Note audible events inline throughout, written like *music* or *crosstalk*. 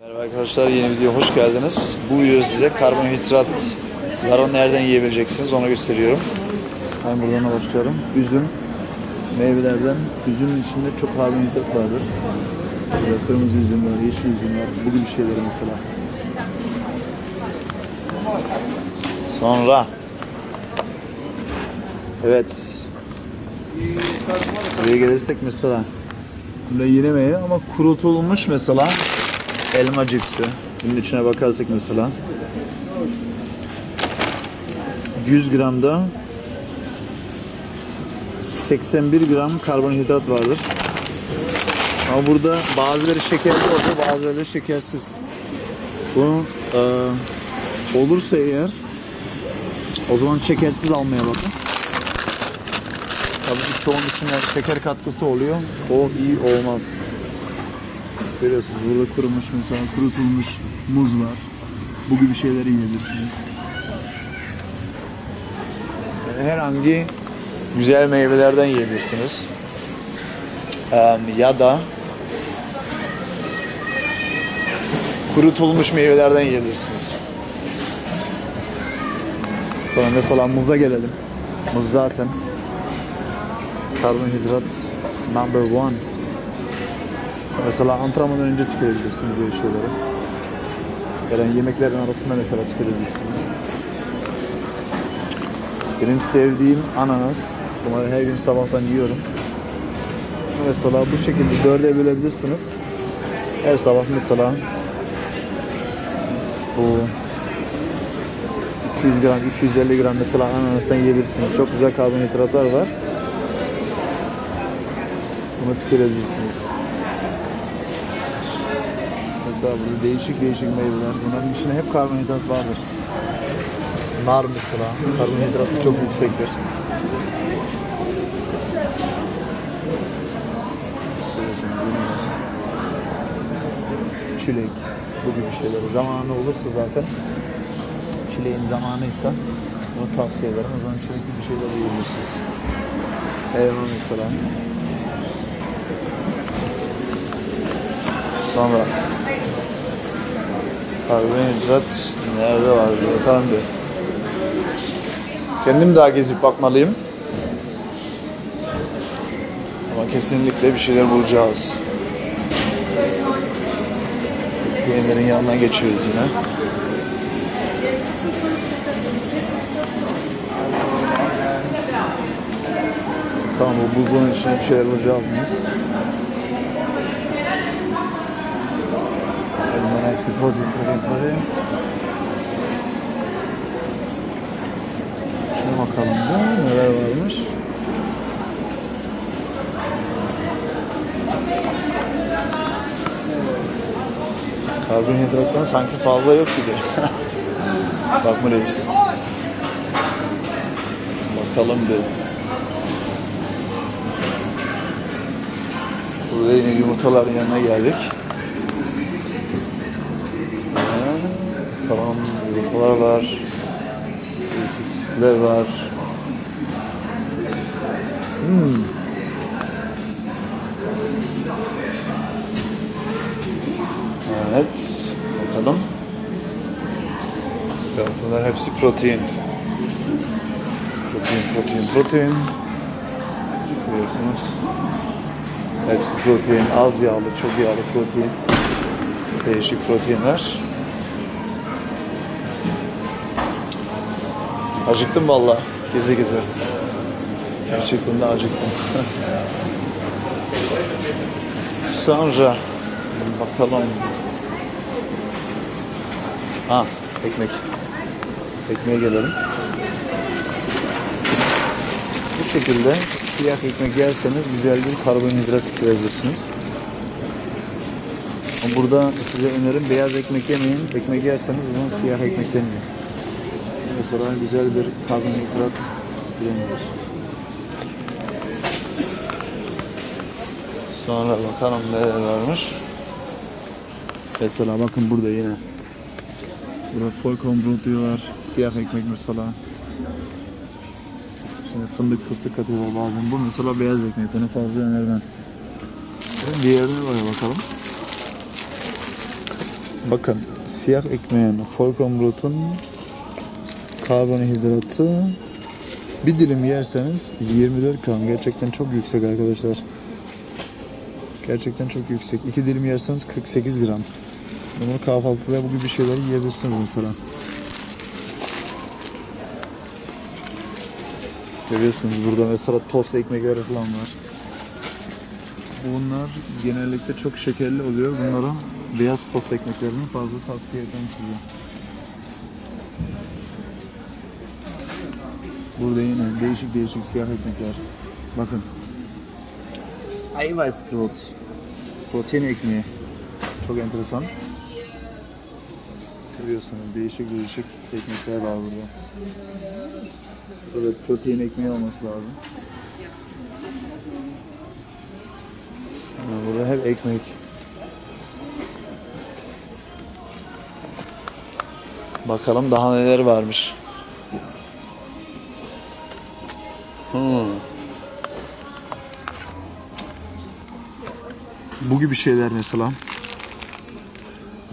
Merhaba arkadaşlar yeni videoya hoş geldiniz. Bu video size karbonhidratları nereden yiyebileceksiniz onu gösteriyorum. Ben buradan başlıyorum. Üzüm, meyvelerden üzümün içinde çok karbonhidrat vardır. Böyle kırmızı üzüm var, yeşil üzüm var. Bu gibi şeyler mesela. Sonra Evet. Buraya gelirsek mesela yine meyve ama kurutulmuş mesela elma cipsi. Bunun içine bakarsak mesela 100 gramda 81 gram karbonhidrat vardır. Ama burada bazıları şekerli oluyor, bazıları şekersiz. Bunu e, olursa eğer o zaman şekersiz almaya bakın. Tabii ki çoğunun içinde şeker katkısı oluyor. O iyi olmaz. Görüyorsunuz burada kurumuş mesela kurutulmuş muz var. Bu gibi şeyleri yiyebilirsiniz. Herhangi güzel meyvelerden yiyebilirsiniz. Ya da kurutulmuş meyvelerden yiyebilirsiniz. Sonra mesela muza gelelim. Muz zaten karbonhidrat number one. Mesela antrenmandan önce tüketebilirsiniz böyle şeyleri. Yani yemeklerin arasında mesela tüketebilirsiniz. Benim sevdiğim ananas. Bunları her gün sabahtan yiyorum. Mesela bu şekilde dörde bölebilirsiniz. Her sabah mesela bu 200 gram, 250 gram mesela ananastan yiyebilirsiniz. Çok güzel karbonhidratlar var. Bunu tüketebilirsiniz. Burada değişik değişik meyveler. Bunların içinde hep karbonhidrat vardır. Nar mesela. Karbonhidratı çok yüksektir. Çilek. Bu gibi şeyler. Zamanı olursa zaten çileğin zamanıysa bunu tavsiye ederim. O zaman çilekli bir şeyler yiyebilirsiniz. Elma mesela. Sonra karbonhidrat nerede var bakalım bir. Kendim daha gezip bakmalıyım. Ama kesinlikle bir şeyler bulacağız. Peynir'in yanına geçiyoruz yine. Tamam bu buzluğun içine bir şeyler bulacağız? Protein, protein, protein. Şuna bakalım da neler varmış. Karbonhidrattan sanki fazla yok gibi. *laughs* Bakma reis. Bakalım bir. Burada yine yumurtaların yanına geldik. Tamam, yumurtalar var. Sütler var. Hmm. Evet, bakalım. Ya bunlar hepsi protein. Protein, protein, protein. Görüyorsunuz. Hepsi protein, az yağlı, çok yağlı protein. Değişik proteinler. Acıktım valla geze geze. Gerçekten de acıktım. *laughs* Sonra bakalım. Ha ekmek. Ekmeğe gelelim. Bu şekilde siyah ekmek yerseniz güzel bir karbonhidrat görebilirsiniz. Ama Burada size önerim beyaz ekmek yemeyin. Ekmek yerseniz bunu siyah ekmek demeyin. Mesela güzel bir karbonhidrat bilemiyoruz. Sonra bakalım neler varmış. Mesela bakın burada yine. Burada Vollkornbrot diyorlar. Siyah ekmek mesela. Şimdi fındık fıstık katıyorlar bazen. Bu mesela beyaz ekmek. Bunu fazla önermem. Diğerine böyle bakalım. Bakın siyah ekmeğin Volkenbrot'un karbonhidratı bir dilim yerseniz 24 gram. Gerçekten çok yüksek arkadaşlar. Gerçekten çok yüksek. İki dilim yerseniz 48 gram. Bunu kahvaltıda bu gibi şeyler yiyebilirsiniz mesela. Görüyorsunuz burada mesela tost ekmekleri falan var. Bunlar genellikle çok şekerli oluyor. Bunlara beyaz sos ekmeklerini fazla tavsiye etmem size. Burada yine değişik değişik siyah ekmekler. Bakın. Eiweißbrot. Protein ekmeği. Çok enteresan. Görüyorsunuz değişik değişik ekmekler var burada. Burada protein ekmeği olması lazım. Burada hep ekmek. Bakalım daha neler varmış. Hmm. Bu gibi şeyler mesela.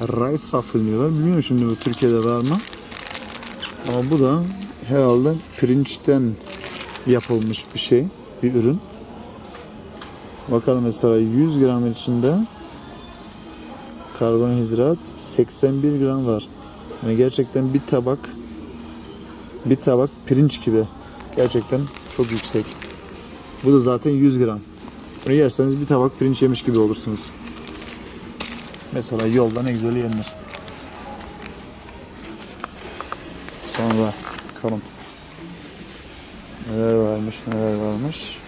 Rice waffle diyorlar. Bilmiyorum şimdi bu Türkiye'de var mı? Ama bu da herhalde pirinçten yapılmış bir şey, bir ürün. Bakalım mesela 100 gram içinde karbonhidrat 81 gram var. Yani gerçekten bir tabak bir tabak pirinç gibi. Gerçekten çok yüksek. Bu da zaten 100 gram. Bunu yerseniz bir tabak pirinç yemiş gibi olursunuz. Mesela yolda ne güzel yenir. Sonra bakalım. Neler varmış, neler varmış.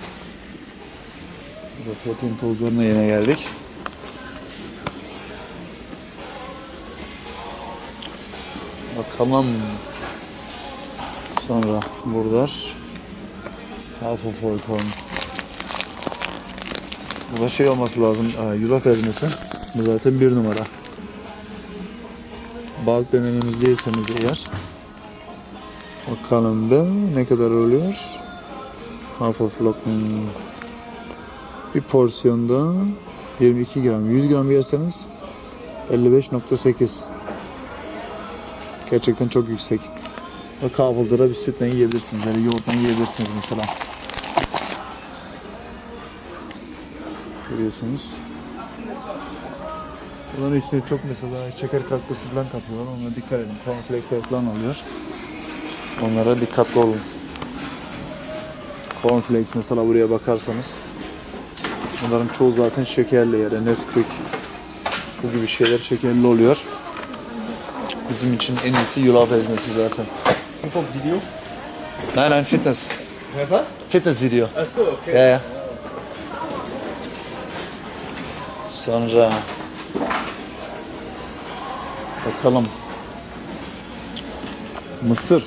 Burada protein tozlarına yine geldik. Bakalım. Sonra buralar. Half of Volkan. Bu da şey olması lazım. Aa, yulaf ezmesi. Bu zaten bir numara. Balık denememizdeyseniz eğer. Bakalım da ne kadar oluyor. Half of. Bir porsiyonda 22 gram. 100 gram yerseniz 55.8. Gerçekten çok yüksek. Ve kahvaltıda bir sütle yiyebilirsiniz. Yani yoğurtla yiyebilirsiniz mesela. Görüyorsunuz. Bunların içine çok mesela şeker katkısı falan katıyorlar. Onlara dikkat edin. Cornflakesler falan oluyor. Onlara dikkatli olun. Cornflakes mesela buraya bakarsanız Bunların çoğu zaten şekerli yani Nesquik bu gibi şeyler şekerli oluyor. Bizim için en iyisi yulaf ezmesi zaten. Info video? Nein, nein, Fitness. Was? Fitness video. Ach so, okay. Ja, ja. Sonra bakalım. Mısır.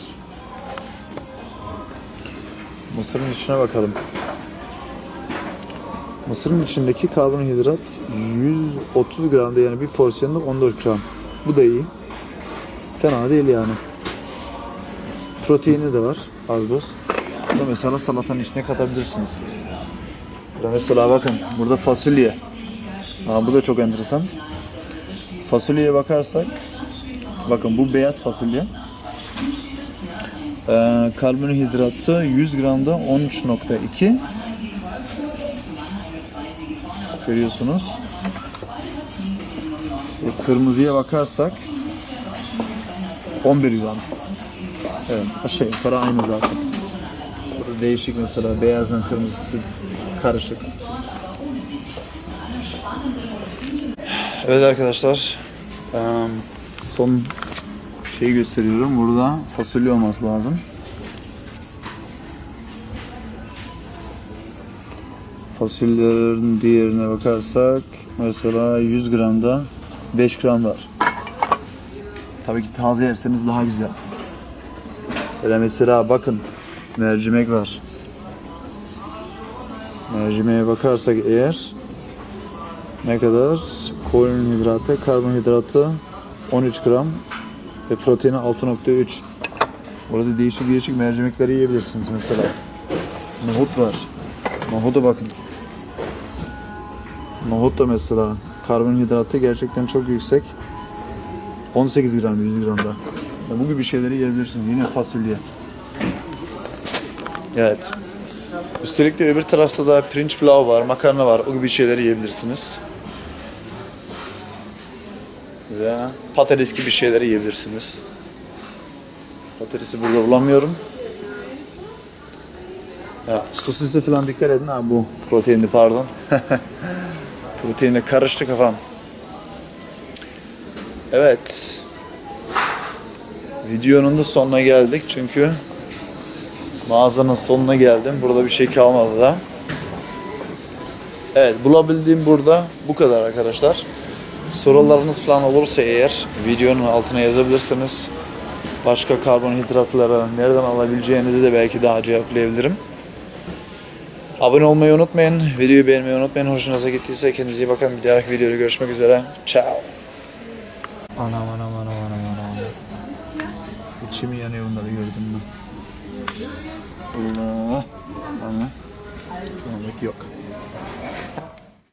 Mısırın içine bakalım. Mısırın içindeki karbonhidrat 130 gramda yani bir porsiyonda 14 gram. Bu da iyi. Fena değil yani. Proteini de var az buz. Bunu mesela salatanın içine katabilirsiniz. Mesela bakın burada fasulye. Aa, bu da çok enteresan. Fasulyeye bakarsak bakın bu beyaz fasulye. Ee, karbonhidratı 100 gramda 13.2 görüyorsunuz. E, kırmızıya bakarsak 11 gram. Evet, aşağı yukarı aynı zaten. Burada değişik mesela beyazın kırmızısı karışık. Evet arkadaşlar, son şeyi gösteriyorum. Burada fasulye olması lazım. Fasulyelerin diğerine bakarsak mesela 100 gramda 5 gram var. Tabii ki taze yerseniz daha güzel. Böyle mesela bakın mercimek var. Mercimeğe bakarsak eğer ne kadar? Kolonhidratı, karbonhidratı 13 gram ve proteini 6.3. Burada değişik değişik mercimekleri yiyebilirsiniz mesela. Nohut var. Nohuda bakın. Nohut da mesela karbonhidratı gerçekten çok yüksek. 18 gram 100 gramda. Ya bu gibi şeyleri yiyebilirsin. Yine fasulye. Evet. Üstelik de öbür tarafta da pirinç pilav var, makarna var. O gibi şeyleri yiyebilirsiniz. Ve patates gibi şeyleri yiyebilirsiniz. Patatesi burada bulamıyorum. Ya, sosise falan dikkat edin ha bu proteinli pardon. *laughs* Proteinle karıştı kafam. Evet. Videonun da sonuna geldik çünkü mağazanın sonuna geldim. Burada bir şey kalmadı da. Evet bulabildiğim burada bu kadar arkadaşlar. Sorularınız falan olursa eğer videonun altına yazabilirsiniz. Başka karbonhidratları nereden alabileceğinizi de belki daha cevaplayabilirim. Abone olmayı unutmayın. Videoyu beğenmeyi unutmayın. Hoşunuza gittiyse kendinize iyi bakın. Bir dahaki videoda görüşmek üzere. Ciao. Anam anam anam anam anam. İçim yanıyor bunları gördüm mü? Allah. Ama şu anlık yok.